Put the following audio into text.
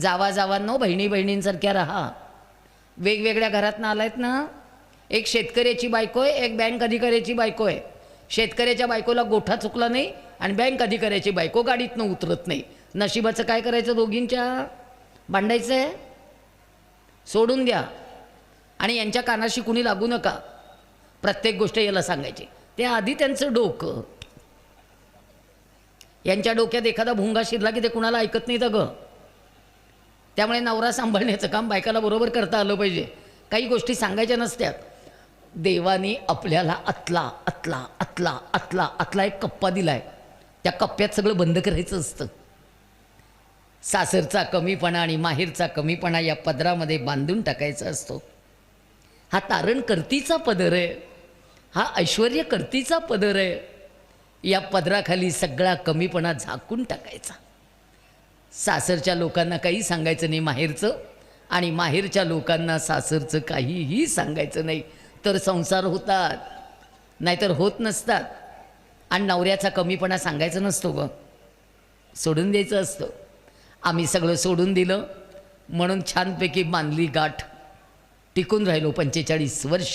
जावा जावांनो बहिणी बहिणींसारख्या राहा. वेगवेगळ्या घरातनं आलायत ना. एक शेतकऱ्याची बायको आहे एक बँक अधिकाऱ्याची बायको आहे. शेतकऱ्याच्या बायकोला गोठा चुकला नाही आणि बँक अधिकाऱ्याची बायको गाडीतनं उतरत नाही. नशिबाचं काय करायचं दोघींच्या? भांडायचं आहे सोडून द्या. आणि यांच्या कानाशी कुणी लागू नका. प्रत्येक गोष्ट याला सांगायची. ते आधी त्यांचं डोकं. यांच्या डोक्यात एखादा भुंगा शिरला की ते कुणाला ऐकत नाही ग त्यामुळे नवरा सांभाळण्याचं काम बायकाला बरोबर करता आलं पाहिजे. काही गोष्टी सांगायच्या नसत्यात. देवाने आपल्याला अतला अतला अतला अतला अतला एक कप्पा दिलाय. त्या कप्प्यात सगळं बंद करायचं असतं. सासरचा कमीपणा आणि माहेरचा कमीपणा या पदरामध्ये बांधून टाकायचा असतो. हा तारण करतीचा पदर आहे. हा ऐश्वर्य करतीचा पदर आहे. या पदराखाली सगळा कमीपणा झाकून टाकायचा. सासरच्या लोकांना काही सांगायचं नाही माहेरचं. आणि माहेरच्या लोकांना सासरचं काहीही सांगायचं नाही. तर संसार होतात. नाहीतर होत नसतात. आणि नवऱ्याचा कमीपणा सांगायचा नसतो ग. सोडून द्यायचं असतं. आम्ही सगळं सोडून दिलं. म्हणून छानपैकी बांधली गाठ. टिकून राहिलो पंचेचाळीस वर्ष.